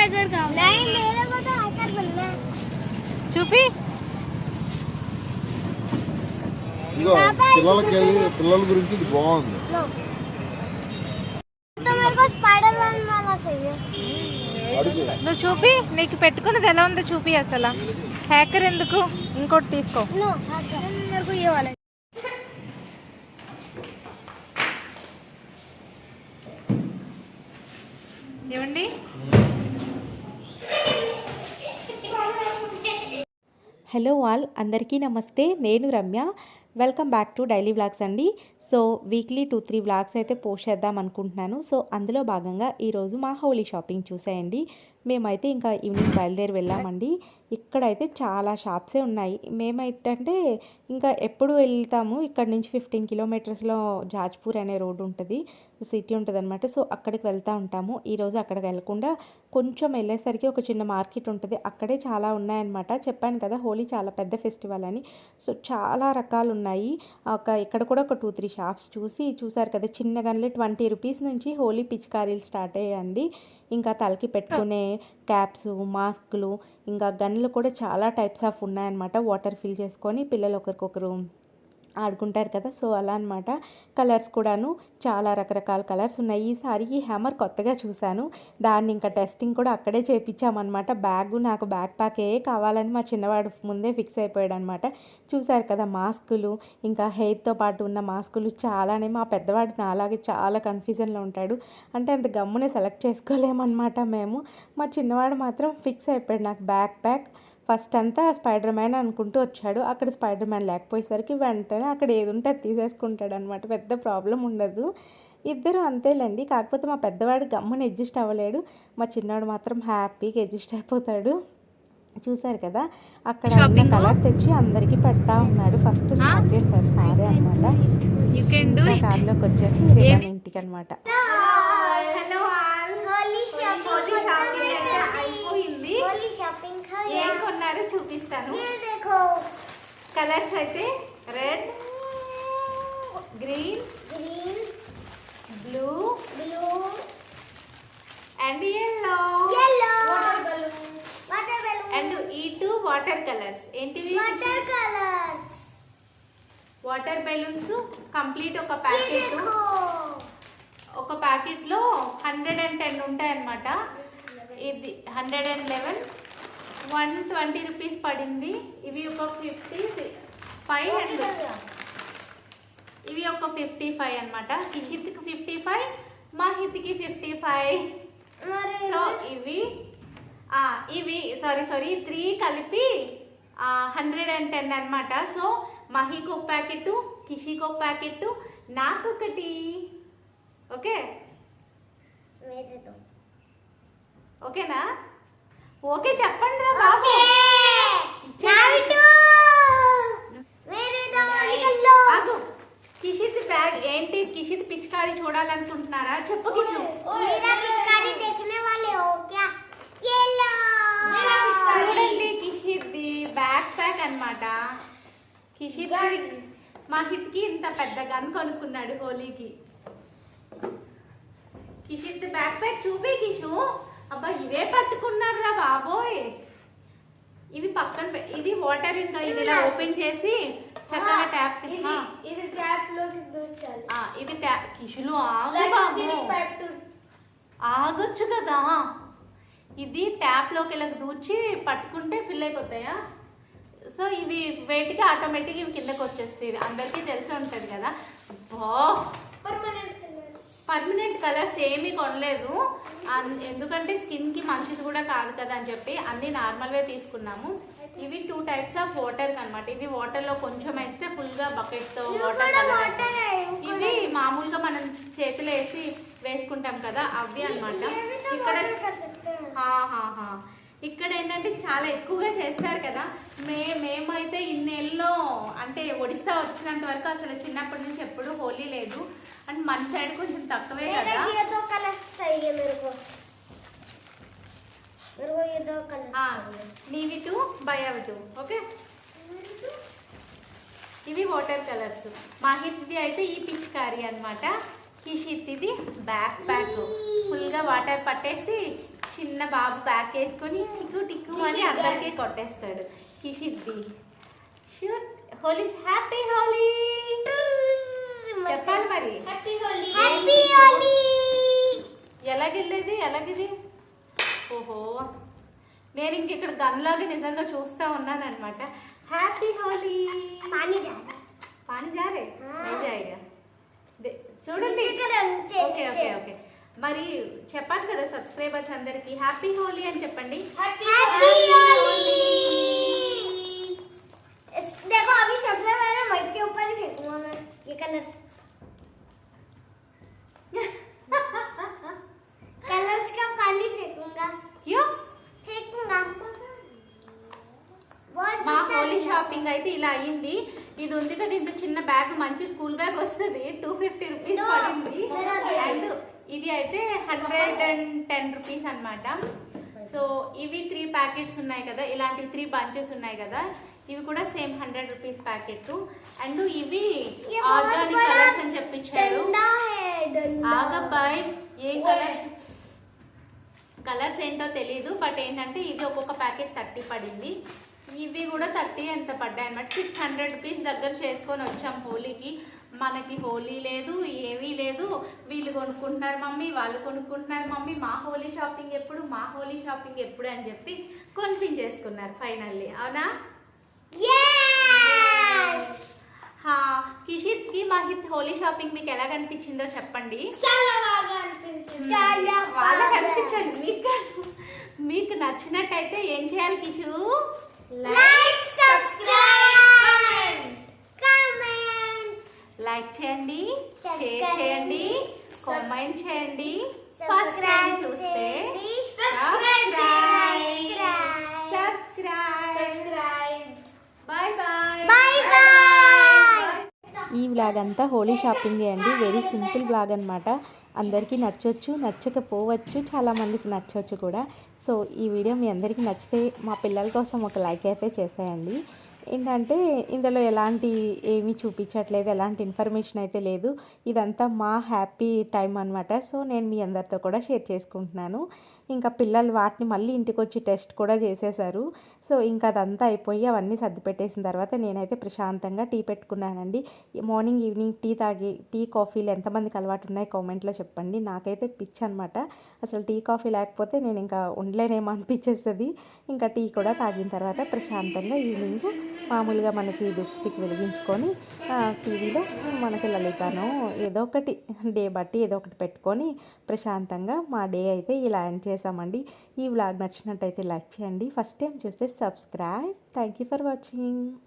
Hacker का नहीं मेरे को तो हैकर बनना है చూపి ఇదిగో పిల్లలకి వెళ్ళి పిల్లల గురించి ఇది బాగుంది लो तो मेरे को स्पाइडर मैन वाला चाहिए అడుగు నువ్వు చూపి నీకు పెట్టుకున్నది ఎలా ఉందో చూపి అసలు హ్యాకర్ ఎందుకు ఇంకోటి తీసుకో नो हैकर मेरे को ये वाला ఏమండి హలో ఆల్ అందరికీ నమస్తే నేను Ramya. Welcome back to daily vlogs అండి. So weekly two three vlogs అయితే పోస్ట్ చేద్దాం అనుకుంటున్నాను. సో అందులో భాగంగా ఈరోజు మా హోలీ షాపింగ్ చూసేయండి. మేమైతే ఇంకా ఈవినింగ్ బయలుదేరి వెళ్ళామండి. ఇక్కడైతే చాలా షాప్సే ఉన్నాయి. మేమైతే ఇంకా ఎప్పుడు వెళ్తాము? ఇక్కడ నుంచి ఫిఫ్టీన్ కిలోమీటర్స్లో జాజ్పూర్ అనే రోడ్డు ఉంటుంది. సిటీ ఉంటుంది అనమాట సో అక్కడికి వెళ్తూ ఉంటాము. ఈరోజు అక్కడికి వెళ్ళకుండా కొంచెం వెళ్ళేసరికి ఒక చిన్న మార్కెట్ ఉంటుంది. అక్కడే చాలా ఉన్నాయన్నమాట. చెప్పాను కదా హోలీ చాలా పెద్ద ఫెస్టివల్ అని. సో చాలా రకాలు ఉన్నాయి ఒక ఇక్కడ కూడా ఒక టూ త్రీ షాప్స్ చూసి చూసారు కదా చిన్న గన్లు ట్వంటీ రూపీస్ నుంచి హోలీ పిచికారీలు స్టార్ట్ అయ్యాయండి. ఇంకా తలకి పెట్టుకునే క్యాప్స్ మాస్కులు ఇంకా గన్లు కూడా చాలా టైప్స్ ఆఫ్ ఉన్నాయన్నమాట. వాటర్ ఫిల్ చేసుకొని పిల్లలు ఒకరికొకరు ఆడుకుంటారు కదా సో అలా అనమాట కలర్స్ కూడాను చాలా రకరకాల కలర్స్ ఉన్నాయి. ఈసారి ఈ హ్యామర్ కొత్తగా చూశాను. దాన్ని ఇంకా టెస్టింగ్ కూడా అక్కడే చేయించామన్నమాట బ్యాగ్ నాకు బ్యాక్ ప్యాకే కావాలని మా చిన్నవాడు ముందే ఫిక్స్ అయిపోయాడు అనమాట చూశారు కదా మాస్కులు ఇంకా హెయిర్తో పాటు ఉన్న మాస్కులు చాలానే మా పెద్దవాడు నాలాగే చాలా కన్ఫ్యూజన్లో ఉంటాడు. అంటే అంత గమ్మునే సెలెక్ట్ చేసుకోలేమన్నమాట మేము. మా చిన్నవాడు మాత్రం ఫిక్స్ అయిపోయాడు నాకు బ్యాక్ ప్యాక్. ఫస్ట్ అంతా స్పైడర్ మ్యాన్ అనుకుంటూ వచ్చాడు. అక్కడ స్పైడర్ మ్యాన్ లేకపోయేసరికి వెంటనే అక్కడ ఏది ఉంటే అది తీసేసుకుంటాడు అనమాట పెద్ద ప్రాబ్లం ఉండదు. ఇద్దరు అంతేలేండి. కాకపోతే మా పెద్దవాడు గమ్మున అడ్జస్ట్ అవ్వలేడు. మా చిన్నవాడు మాత్రం హ్యాపీగా అడ్జస్ట్ అయిపోతాడు. చూసారు కదా? అక్కడ ఉన్న కలర్ తెచ్చి అందరికీ పెడతా ఉన్నాడు. ఫస్ట్ స్టార్ట్ చేశారు సారే అనమాట యూ కెన్ డూ కార్లోకి వచ్చేసి ఇంటికి అనమాట ఒకసారి చూపిస్తాను. కలర్స్ అయితే red green green blue blue and yellow and ఈ టూ వాటర్ కలర్స్. ఏంటివి? Water colours water balloons complete ఒక ప్యాకెట్ ఒక ప్యాకెట్లో హండ్రెడ్ అండ్ టెన్ ఉంటాయన్నమాట. ఇది hundred and eleven one twenty rupees పడింది. ఇవి ఒక ఫిఫ్టీ ఫైవ్ హండ్రెడ్ ఇవి ఒక ఫిఫ్టీ ఫైవ్ అనమాట కిషిత్కి ఫిఫ్టీ ఫైవ్ మా హిత్కి ఫిఫ్టీ ఫైవ్. సో ఇవి ఇవి సారీ సారీ త్రీ కలిపి హండ్రెడ్ అండ్ టెన్ అనమాట సో మహీకి ఒక ప్యాకెట్ కిషికి ఒక ప్యాకెట్ నాకొకటి. ఓకే? ఓకేనా? ఓకే చెప్ప. పిచికారి చూడాలనుకుంటున్నారా? చెప్పుకుని చూడండి కిషిద్ది బ్యాక్ ప్యాక్ అనమాట కిషిద్ మా హిత్కి ఇంత పెద్ద గన్ కొనుక్కున్నాడు హోలీకి కిషిద్ బ్యాక్ ప్యాక్ చూపే కిషు. అబ్బా ఇవే పట్టుకున్నారా బాబోయ్. ఇవి పక్కన ఇవి వాటర్ ఇంకా ఇది ఇలా ఓపెన్ చేసి చక్కగా ట్యాప్ ఇది ఇది ట్యాప్లోకి దూచాలి ఇది ట్యాప్ కిషులు ఆగు బాబు. ఆగొచ్చు కదా. ఇది ట్యాప్లోకి ఇలా దూచి పట్టుకుంటే ఫిల్ అయిపోతాయా? సో ఇవి వేటికి ఆటోమేటిక్ ఇవి కిందకి వచ్చేస్తాయి. అందరికీ తెలిసి ఉంటుంది కదా. బా పర్మనెంట్ కలర్స్ ఏమీ కొనలేదు. ఎందుకంటే స్కిన్కి మంచిది కూడా కాదు కదా అని చెప్పి అన్ని నార్మల్వే తీసుకున్నాము. ఇవి టూ టైప్స్ ఆఫ్ వాటర్ అనమాట ఇవి వాటర్లో కొంచెం వేస్తే ఫుల్గా బకెట్తో వాటర్ ఇవి మామూలుగా మనం చేతిలో వేసి వేసుకుంటాం కదా అవి అన్నమాట. ఇక్కడ. ఇక్కడ ఏంటంటే చాలా ఎక్కువగా చేశారు కదా మే మేమైతే ఇన్నేళ్ళలో అంటే ఒడిస్సా వచ్చినంత వరకు అసలు చిన్నప్పటి నుంచి ఎప్పుడూ హోలీ లేదు. అండ్ మన సైడ్ కొంచెం తక్కువే కదా. నీవి టూ బయవి టూ ఓకే? ఇవి వాటర్ కలర్స్. మాహిత్ది అయితే ఈ పిచ్కారీ అనమాట కిషిత్తిది బ్యాక్ ప్యాక్. ఫుల్గా వాటర్ పట్టేసి చిన్న బాబు ప్యాక్ వేసుకొని టిక్కు టిక్కు అని అందరికీ కొట్టేస్తాడు. కిషిద్ది షూట్ హోలీ హ్యాపీ హోలీ చెప్పాలి మరి. ఎలాగెళ్ళేది ఎలాగిది? ఓహో. నేను ఇంక ఇక్కడ గన్లాగా నిజంగా చూస్తా ఉన్నాను అనమాట హ్యాపీ హోలీ పానీ జారే చూడండి. Okay okay okay. మరి చెప్పాను కదా సబ్స్క్రైబర్స్ అందరికి హ్యాపీ హోలీ అని చెప్పండి हैप्पी होली देखो अभी सबसे पहले माइक के ऊपर ही फेंकूंगा मैं ये कलर्स कलर्स का पानी फेंकूंगा క్యూ फेंकूंगा बहुत మా गुस्सा హోలీ दिला। షాపింగ్ అయితే ఇలా అయింది ఇది ఉంది కదా ఇంత చిన్న బ్యాగ్ మంచి స్కూల్ బ్యాగ్ వస్తుంది టూ ఫిఫ్టీ రూపీస్ No. పడింది No. అండ్ ఇది అయితే హండ్రెడ్ అండ్ టెన్ రూపీస్ అనమాట సో ఇవి త్రీ ప్యాకెట్స్ ఉన్నాయి కదా ఇలాంటివి త్రీ బంచెస్ ఉన్నాయి కదా ఇవి కూడా same hundred rupees packet and ఇవి ఆర్గానిక్ కలర్స్ అని చెప్పించారు కలర్స్ కలర్స్ ఏంటో తెలీదు బట్ ఏంటంటే ఇది ఒక్కొక్క ప్యాకెట్ థర్టీ పడింది. ఇవి కూడా థర్టీ ఎంత పడ్డాయి అనమాట సిక్స్ హండ్రెడ్ రూపీస్ దగ్గర చేసుకొని వచ్చాం హోలీకి. మనకి హోలీ లేదు ఏమీ లేదు. వీళ్ళు కొనుక్కుంటున్నారు మమ్మీ వాళ్ళు కొనుక్కుంటున్నారు మమ్మీ. మా హోలీ షాపింగ్ ఎప్పుడు మా హోలీ షాపింగ్ ఎప్పుడు అని చెప్పి కొనిపించేసుకున్నారు ఫైనల్లీ. అవునా? Yes! హా కిషిత్కి మా హిత్ హోలీ షాపింగ్ మీకు ఎలా కనిపించిందో చెప్పండి. చాలా బాగా అనిపించింది. చాలా వాళ్ళకి బాగా. మీకు. మీకు నచ్చినట్టయితే ఏం చేయాలి Kishu? Like subscribe comment comment like చేయండి షేర్ చేయండి చేయండి. కామెంట్ చేయండి. ఫస్ట్ టైం చూస్తే సబ్స్క్రైబ్ ఈ వ్లాగ్ అంతా హోలీ షాపింగ్ అండి. వెరీ సింపుల్ వ్లాగ్ అనమాట అందరికీ నచ్చొచ్చు నచ్చకపోవచ్చు చాలామందికి నచ్చవచ్చు కూడా. సో ఈ వీడియో మీ అందరికీ నచ్చితే మా పిల్లల కోసం ఒక లైక్ అయితే చేసేయండి. ఏంటంటే ఇందులో ఎలాంటి ఏమీ చూపించట్లేదు ఎలాంటి ఇన్ఫర్మేషన్ అయితే లేదు. ఇదంతా మా హ్యాపీ టైం అనమాట సో నేను మీ అందరితో కూడా షేర్ చేసుకుంటున్నాను. ఇంకా పిల్లలు వాటిని మళ్ళీ ఇంటికి వచ్చి టెస్ట్ కూడా చేసేసారు సో ఇంకా అదంతా అయిపోయి అవన్నీ సర్ది పెట్టేసిన తర్వాత నేనైతే ప్రశాంతంగా టీ పెట్టుకున్నానండి. మార్నింగ్ ఈవినింగ్ టీ తాగి టీ కాఫీలు ఎంతమందికి అలవాటు ఉన్నాయి కామెంట్లో చెప్పండి. నాకైతే పిచ్ అనమాట అసలు టీ కాఫీ లేకపోతే నేను ఇంకా ఉండలేనేమో అనిపించేస్తుంది ఇంకా టీ కూడా తాగిన తర్వాత ప్రశాంతంగా ఈవినింగ్ మామూలుగా మనకి లిప్స్టిక్ వెలిగించుకొని టీవీలో మనకి లలితానో ఏదో ఒకటి డే బట్టి ఏదో ఒకటి పెట్టుకొని ప్రశాంతంగా మా డే అయితే ఇలా ఎండ్ చేసామండి ఈ వ్లాగ్ నచ్చినట్టయితే లైక్ చేయండి. ఫస్ట్ టైం చూస్తే subscribe. Thank you for watching